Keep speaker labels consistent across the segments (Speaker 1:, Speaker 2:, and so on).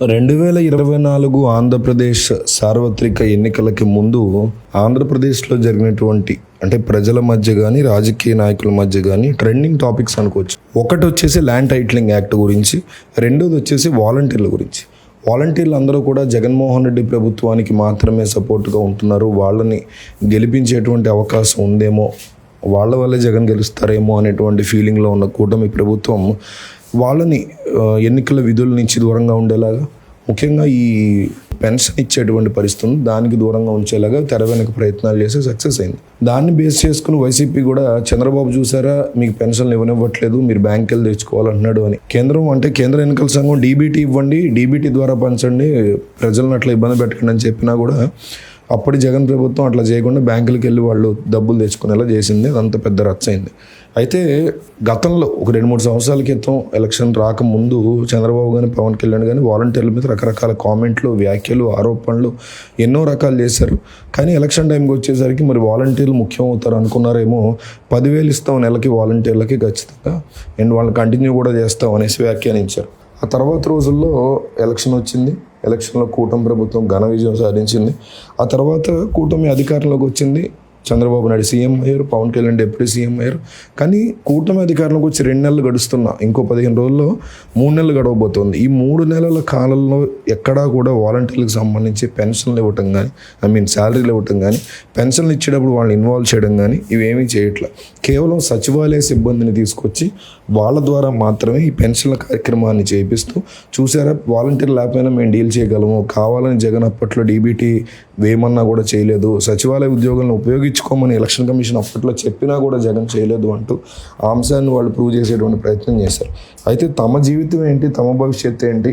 Speaker 1: రెండు వేల ఇరవై నాలుగు ఆంధ్రప్రదేశ్ సార్వత్రిక ఎన్నికలకి ముందు ఆంధ్రప్రదేశ్లో జరిగినటువంటి అంటే ప్రజల మధ్య కానీ రాజకీయ నాయకుల మధ్య కానీ ట్రెండింగ్ టాపిక్స్ అనుకోవచ్చు. ఒకటి వచ్చేసి ల్యాండ్ టైటిలింగ్ యాక్ట్ గురించి రెండోది వచ్చేసి వాలంటీర్ల గురించి. వాలంటీర్లు అందరూ కూడా జగన్మోహన్ రెడ్డి ప్రభుత్వానికి మాత్రమే సపోర్ట్గా ఉంటున్నారు. వాళ్ళని గెలిపించేటువంటి అవకాశం ఉందేమో వాళ్ళ వల్లే జగన్ గెలుస్తారేమో అనేటువంటి ఫీలింగ్లో ఉన్న కూటమి ప్రభుత్వం వాళ్ళని ఎన్నికల విధుల నుంచి దూరంగా ఉండేలాగా ముఖ్యంగా ఈ పెన్షన్ ఇచ్చేటువంటి పరిస్థితి దానికి దూరంగా ఉంచేలాగా తెర వెనక ప్రయత్నాలు చేసి సక్సెస్ అయింది. దాన్ని బేస్ చేసుకుని వైసీపీ కూడా చంద్రబాబు చూసారా మీకు పెన్షన్లు ఇవ్వనివ్వట్లేదు మీరు బ్యాంక్ వెళ్ళి తెచ్చుకోవాలంటున్నాడు అని. కేంద్రం అంటే కేంద్ర ఎన్నికల సంఘం డీబీటీ ఇవ్వండి డీబీటీ ద్వారా పంచండి ప్రజలను అట్లా ఇబ్బంది పెట్టకండి అని చెప్పినా కూడా అప్పటి జగన్ ప్రభుత్వం అట్లా చేయకుండా బ్యాంకులకు వెళ్ళి వాళ్ళు డబ్బులు తెచ్చుకునేలా చేసింది. అదంతా పెద్ద రచ్చ అయింది అయితే గతంలో ఒక రెండు మూడు సంవత్సరాల క్రితం ఎలక్షన్ రాకముందు చంద్రబాబు కానీ పవన్ కళ్యాణ్ కానీ వాలంటీర్ల మీద రకరకాల కామెంట్లు వ్యాఖ్యలు ఆరోపణలు ఎన్నో రకాలు చేశారు. కానీ ఎలక్షన్ టైంకి వచ్చేసరికి మరి వాలంటీర్లు ముఖ్యం అవుతారు అనుకున్నారేమో. పదివేలు ఇస్తాం నెలకి వాలంటీర్లకి ఖచ్చితంగా. అండ్ వాళ్ళని కంటిన్యూ కూడా చేస్తాం అనేసి వ్యాఖ్యానించారు. ఆ తర్వాత రోజుల్లో ఎలక్షన్ వచ్చింది. ఎలక్షన్లో కూటమి ప్రభుత్వం ఘన విజయం సాధించింది. ఆ తర్వాత కూటమి అధికారంలోకి వచ్చింది. చంద్రబాబు నాయుడు సీఎం అయ్యారు పవన్ కళ్యాణ్ డిప్యూటీ సీఎం అయ్యారు. కానీ కూటమి అధికారంలోకి వచ్చి రెండు నెలలు గడుస్తున్నా. ఇంకో పదిహేను రోజుల్లో మూడు నెలలు గడవబోతోంది. ఈ మూడు నెలల కాలంలో ఎక్కడా కూడా వాలంటీర్లకు సంబంధించి పెన్షన్లు ఇవ్వటం కానీ ఐ మీన్ శాలరీలు ఇవ్వటం కానీ పెన్షన్లు ఇచ్చేటప్పుడు వాళ్ళని ఇన్వాల్వ్ చేయడం కానీ ఇవేమీ చేయట్లా. కేవలం సచివాలయ సిబ్బందిని తీసుకొచ్చి వాళ్ళ ద్వారా మాత్రమే ఈ పెన్షన్ల కార్యక్రమాన్ని చేపిస్తూ చూసారా వాలంటీర్ లేకపోయినా మేము డీల్ చేయగలము. కావాలని జగన్ అప్పట్లో డీబీటీ వేయమన్నా కూడా చేయలేదు. సచివాలయ ఉద్యోగులను ఉపయోగించుకోమని ఎలక్షన్ కమిషన్ అప్పట్లో చెప్పినా కూడా జగన్ చేయలేదు అంటూ ఆ అంశాన్ని వాళ్ళు ప్రూవ్ చేసేటువంటి ప్రయత్నం చేశారు. అయితే తమ జీవితం ఏంటి? తమ భవిష్యత్తు ఏంటి?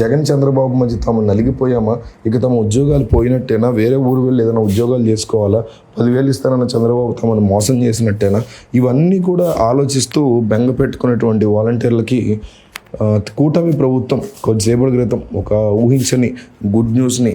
Speaker 1: జగన్ చంద్రబాబు మధ్య తాము నలిగిపోయామా? ఇక తమ ఉద్యోగాలు పోయినట్టేనా? వేరే ఊరు వెళ్ళి ఏదైనా ఉద్యోగాలు చేసుకోవాలా? పదివేలు ఇస్తానన్న చంద్రబాబు తమను మోసం చేసినట్టేనా? ఇవన్నీ కూడా ఆలోచిస్తూ బెంగ పెట్టుకునేటువంటి వాలంటీర్లకి కూటమి ప్రభుత్వం కొద్దిసేపటి క్రితం ఒక ఊహించని గుడ్ న్యూస్ని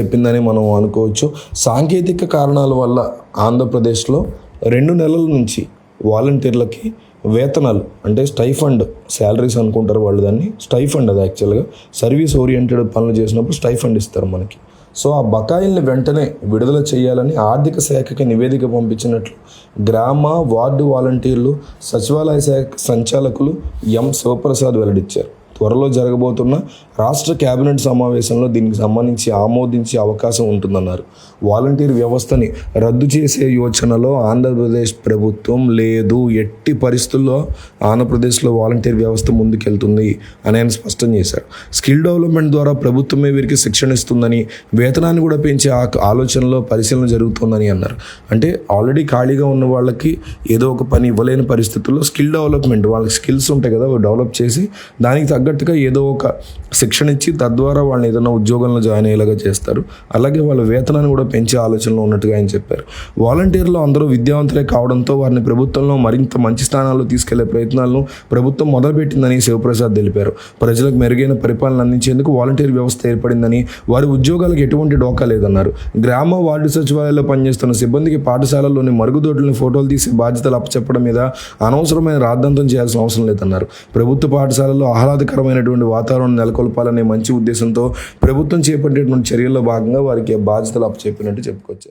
Speaker 1: చెప్పిందని మనం అనుకోవచ్చు. సాంకేతిక కారణాల వల్ల ఆంధ్రప్రదేశ్లో రెండు నెలల నుంచి వాలంటీర్లకి వేతనాలు అంటే స్టైఫండ్ శాలరీస్ అనుకుంటారు వాళ్ళు దాన్ని. స్టైఫండ్ అది యాక్చువల్గా. సర్వీస్ ఓరియంటెడ్ పనులు చేసినప్పుడు స్టైఫండ్ ఇస్తారు మనకి. సో ఆ బకాయిల్ని వెంటనే విడుదల చేయాలని ఆర్థిక శాఖకి నివేదిక పంపించినట్లు గ్రామ వార్డు వాలంటీర్లు సచివాలయ శాఖ సంచాలకులు ఎం. శివప్రసాద్ వెల్లడించారు త్వరలో జరగబోతున్న రాష్ట్ర కేబినెట్ సమావేశంలో దీనికి సంబంధించి ఆమోదించే అవకాశం ఉంటుందన్నారు. వాలంటీర్ వ్యవస్థని రద్దు చేసే యోచనలో ఆంధ్రప్రదేశ్ ప్రభుత్వం లేదు. ఎట్టి పరిస్థితుల్లో ఆంధ్రప్రదేశ్లో వాలంటీర్ వ్యవస్థ ముందుకెళ్తుంది అని ఆయన స్పష్టం చేశారు. స్కిల్ డెవలప్మెంట్ ద్వారా ప్రభుత్వమే వీరికి శిక్షణ ఇస్తుందని వేతనాన్ని కూడా పెంచే ఆ ఆలోచనలో పరిశీలన జరుగుతుందని అన్నారు. అంటే ఆల్రెడీ ఖాళీగా ఉన్న వాళ్ళకి ఏదో ఒక పని ఇవ్వలేని పరిస్థితుల్లో స్కిల్ డెవలప్మెంట్ వాళ్ళకి స్కిల్స్ ఉంటాయి కదా డెవలప్ చేసి దానికి తగ్గట్టుగా ఏదో ఒక శిక్షణ ఇచ్చి తద్వారా వాళ్ళని ఏదైనా ఉద్యోగంలో జాయిన్ అయ్యేలాగా చేస్తారు. అలాగే వాళ్ళ వేతనాన్ని కూడా పెంచే ఆలోచనలో ఉన్నట్టుగా ఆయన చెప్పారు. వాలంటీర్లు అందరూ విద్యావంతులే కావడంతో వారిని ప్రభుత్వంలో మరింత మంచి స్థానాల్లో తీసుకెళ్ళే ప్రయత్నాలను ప్రభుత్వం మొదలుపెట్టిందని శివప్రసాద్ తెలిపారు. ప్రజలకు మెరుగైన పరిపాలన అందించేందుకు వాలంటీర్ వ్యవస్థ ఏర్పడిందని వారి ఉద్యోగాలకు ఎటువంటి డోకా లేదన్నారు. గ్రామ వార్డు సచివాలయాల్లో పనిచేస్తున్న సిబ్బందికి పాఠశాలల్లోని మరుగుదొడ్లను ఫోటోలు తీసి బాధ్యతలు అప్పచెప్పడం మీద అనవసరమైన రాద్ధాంతం చేయాల్సిన అవసరం లేదన్నారు. ప్రభుత్వ పాఠశాలల్లో ఆహ్లాదకరమైనటువంటి వాతావరణం నెలకొల్పాలనే మంచి ఉద్దేశంతో ప్రభుత్వం చేపట్టేటువంటి చర్యల్లో భాగంగా వారికి బాధ్యతలు అప్పచెప్పినట్టు చెప్పుకోవచ్చు